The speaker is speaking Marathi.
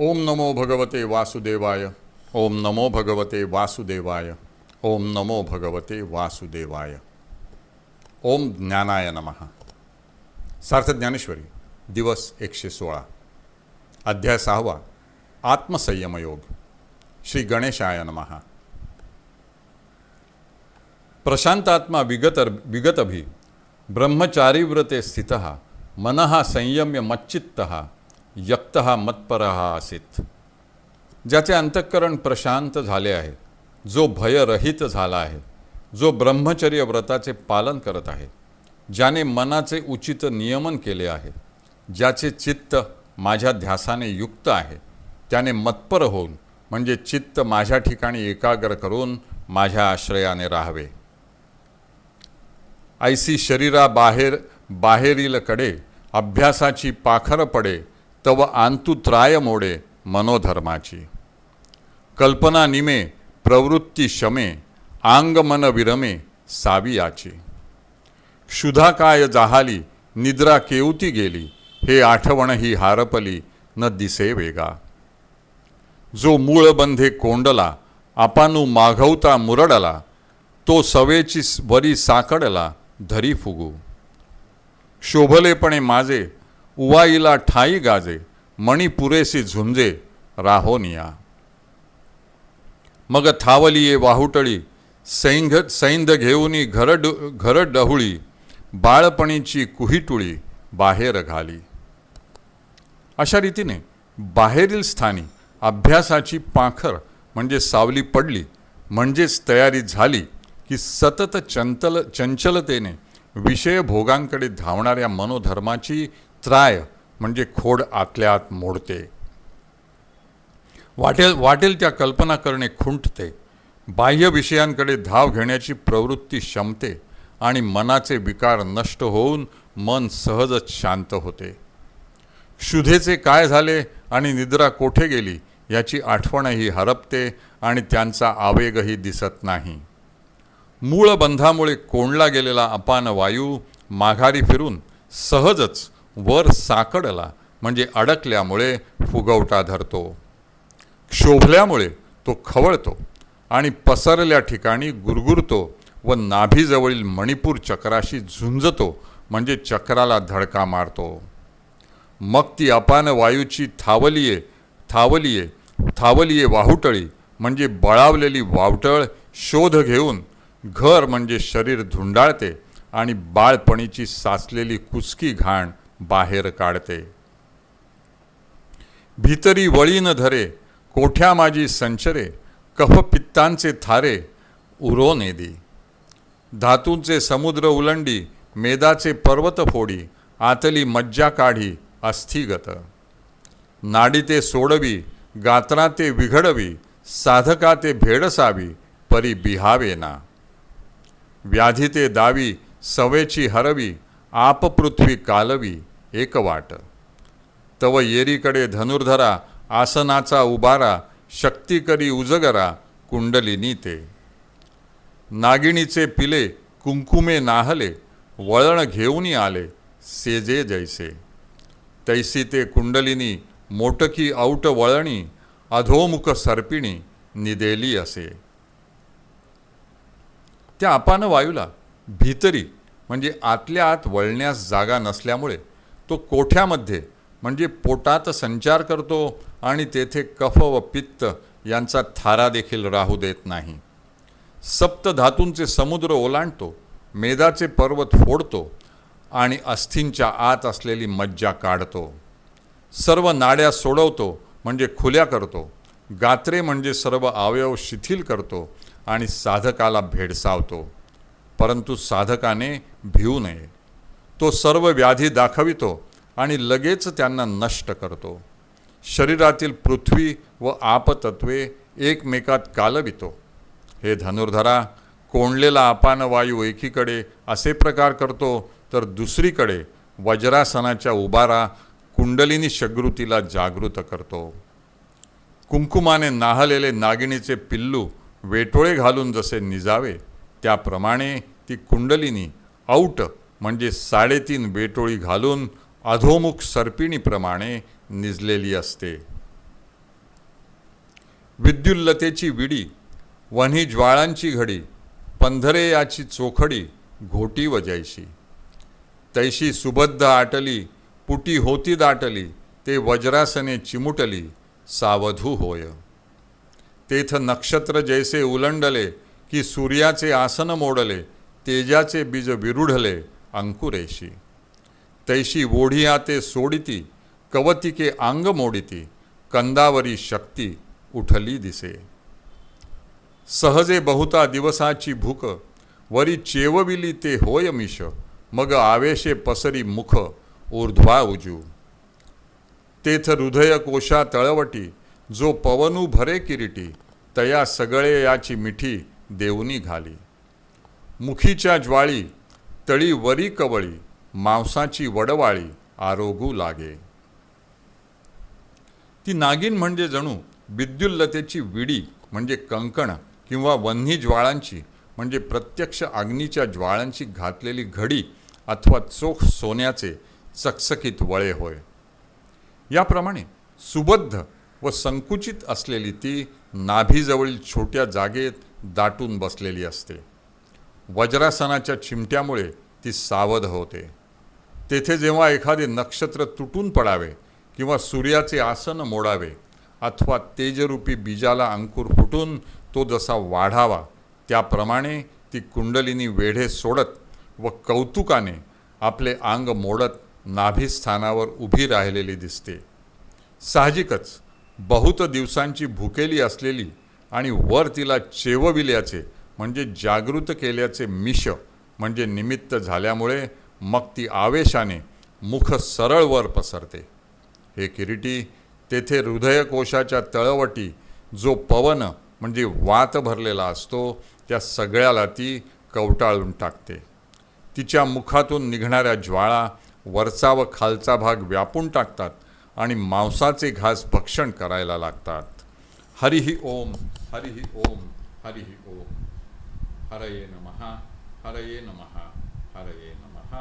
ओम नमो भगवते वासुदेवाय। ओम नमो भगवते वासुदेवाय। ओम नमो भगवते वासुदेवाय। ओम ज्ञानाय नम। सार्थ ज्ञानेश्वरी दिवस एकशे सोळा। अध्याय सहावा, आत्मसंयमयोग। श्री गणेशाय नमः। प्रशांतात्मा विगत विगतभि ब्रह्मचारीव्रते स्थित, मन संयम्य मच्चित्त। यक्त हा मत्पर आसीत. ज्याचे अंतःकरण प्रशांत झाले आहे जो भयरहित झाला आहे जो ब्रह्मचर्य व्रताचे पालन करत आहे ज्याने मनाचे उचित नियमन केले आहे ज्याचे चित्त माझ्या ध्यासाने युक्त आहे त्याने मत्पर होऊन म्हणजे चित्त माझ्या ठिकाणी एकाग्र करून माझ्या आश्रयाने राहावे. ऐसी शरीराबाहेर बाहेरीलकडे अभ्यासाची पाखर पडे तव आंतू त्राय मोडे मनोधर्माची। कल्पना निमे प्रवृत्ती शमे आंगमन विरमे सावियाची। क्षुधा काय जाहाली निद्रा केवती गेली हे आठवण ही हारपली न दिसे वेगा। जो मूळ बंधे कोंडला आपानू माघवता मुरडला तो सवेची वरी साकडला धरी फुगू। शोभलेपणे माझे उवाईला ठाई गाजे मणी पुरेसी झुंजे राहोनिया मग थावली ये वाहुटळी सैंघ सैंध घेऊनी घर घर डहुळी बाळपणीची कुहिटुळी बाहेर घाली. अशा रीतीने बाहेरील स्थानी अभ्यासाची पाखर म्हणजे सावली पडली म्हणजेच तयारी झाली की सतत चंचल चंचलतेने विषय भोगांकडे धावणाऱ्या मनोधर्माची त्राय म्हणजे खोड आतल्या आत मोडते. वाटेल वाटेल त्या कल्पना करणे खुंटते. बाह्य विषयांकडे धाव घेण्याची प्रवृत्ती शमते आणि मनाचे विकार नष्ट होऊन मन सहजच शांत होते. शुधेचे काय झाले आणि निद्रा कोठे गेली याची आठवणही हरपते आणि त्यांचा आवेगही दिसत नाही. मूळ बंधामुळे कोंडला गेलेला अपान वायू माघारी फिरून सहजच वर साकडला म्हणजे अडकल्यामुळे फुगवटा धरतो. क्षोभल्यामुळे तो खवळतो आणि पसरल्या ठिकाणी गुरगुरतो व नाभीजवळील मणिपूर चक्राशी झुंजतो म्हणजे चक्राला धडका मारतो. मग ती अपान वायूची थावलीये थावलीये थावलीये वाहुटळी म्हणजे बळावलेली वावटळ शोध घेऊन घर म्हणजे शरीर धुंडाळते आणि बाळपणीची साचलेली कुसकी घाण बाहेर काढते. भीतरी वळीन धरे कोठ्या माझी संचरे कफ पित्तांचे थारे उरो नेदी धातूंचे समुद्र उलंडी मेदाचे पर्वत फोडी आतली मज्जा काढी अस्थिगत. नाडी ते सोडवी गात्रा ते विघडवी साधका ते भेडसावी परी बिहावे ना व्याधी ते दावी सवेची हरवी आप पृथ्वी कालवी. एक वाट. तव येरीकडे धनुर्धरा आसनाचा उबारा शक्ती करी उजगरा कुंडलिनी ते. नागिणीचे पिले कुंकुमे नाहले वळण घेऊनी आले सेजे जैसे. तैसी ते कुंडलिनी मोटकी औट वळणी अधोमुख सर्पिणी निदेली असे. त्या अपान वायूला भीतरी म्हणजे आतल्या आत वळण्यास जागा नसल्यामुळे तो कोठ्यामध्ये? म्हणजे पोटात संचार करतो आणि तेथे कफ व पित्त यांचा थारा देखील राहू देत नाही. सप्त धातूंचे समुद्र ओलांडतो मेदाचे पर्वत फोडतो आणि अस्थींच्या आत असलेली मज्जा काढतो. सर्व नाड्या सोडवतो म्हणजे खुल्या करतो. गात्रे म्हणजे सर्व अवयव शिथिल करतो आणि साधकाला भेडसावतो. परंतु साधकाने भिवू नये. तो सर्व व्याधी दाखवितो आणि लगेच त्यांना नष्ट करतो. शरीरातील पृथ्वी व आपतत्वे एकमेकात कालवितो. हे धनुर्धरा कोंडलेला अपान वायू एकीकडे असे प्रकार करतो तर दुसरीकडे वज्रासनाच्या उबारा कुंडलिनी शगृतीला जागृत करतो. कुंकुमाने नाहलेले नागिणीचे पिल्लू वेटोळे घालून जसे निजावे त्याप्रमाणे ती कुंडलिनी औट म्हणजे साडेतीन बेटोळी घालून अधोमुख सर्पिणीप्रमाणे निजलेली असते. विद्युल्लतेची विडी वन्ही ज्वाळांची घडी पंधरे याची चोखडी घोटी वजायची तैशी सुबद्ध आटली पुटी होती दाटली ते वज्रासने चिमुटली सावधू होय. तेथ नक्षत्र जैसे उलंडले की सूर्याचे आसन मोडले तेजाचे बीज विरुढले अंकुरेशी. तैशी ओढिया ते सोडिती कवतिके अंग मोडिती कंदावरी शक्ती उठली दिसे. सहजे बहुता दिवसाची भूक वरी चेवविली ते होय मिश मग आवेशे पसरी मुख ऊर्ध्वा उजू. तेथ हृदय कोशा तळवटी जो पवनू भरे किरीटी तया सगळे याची मिठी देवनी घाली. मुखीच्या ज्वाळी तळी वरी कवळी मांसाची वडवाळी आरोगू लागे. ती नागिन म्हणजे जणू विद्युल्लतेची विडी म्हणजे कंकण किंवा वन्ही ज्वाळांची म्हणजे प्रत्यक्ष अग्नीच्या ज्वाळांची घातलेली घडी अथवा चोख सोन्याचे चकचकीत वळे होय. याप्रमाणे सुबद्ध व संकुचित असलेली ती नाभीजवळील छोट्या जागेत दाटून बसलेली असते. वज्रासनाच्या चिमट्यामुळे ती सावध होते. तेथे जेव्हा एखादे नक्षत्र तुटून पडावे किंवा सूर्याचे आसन मोडावे अथवा तेजरूपी बीजाला अंकुर फुटून तो जसा वाढावा त्याप्रमाणे ती कुंडलिनी वेढे सोडत व कौतुकाने आपले अंग मोडत नाभिस्थानावर उभी राहिलेली दिसते. साहजिकच बहुत दिवसांची भुकेली असलेली आणि वर तिला चेवविल्याचे म्हणजे जागृत केल्याचे मिश म्हणजे निमित्त झाल्यामुळे मग ती आवेशाने मुख सरळ वर पसरते. हे किरीटी तेथे हृदयकोशाच्या तळवटी जो पवन म्हणजे वात भरलेला असतो त्या सगळ्याला ती कवटाळून टाकते. तिच्या मुखातून निघणाऱ्या ज्वाळा वरचा व खालचा भाग व्यापून टाकतात आणि मांसाचे घास भक्षण करायला लागतात. हरिही ओम हरिही ओम हरिही ओम. हरये नमः हरये नमः हरये नमः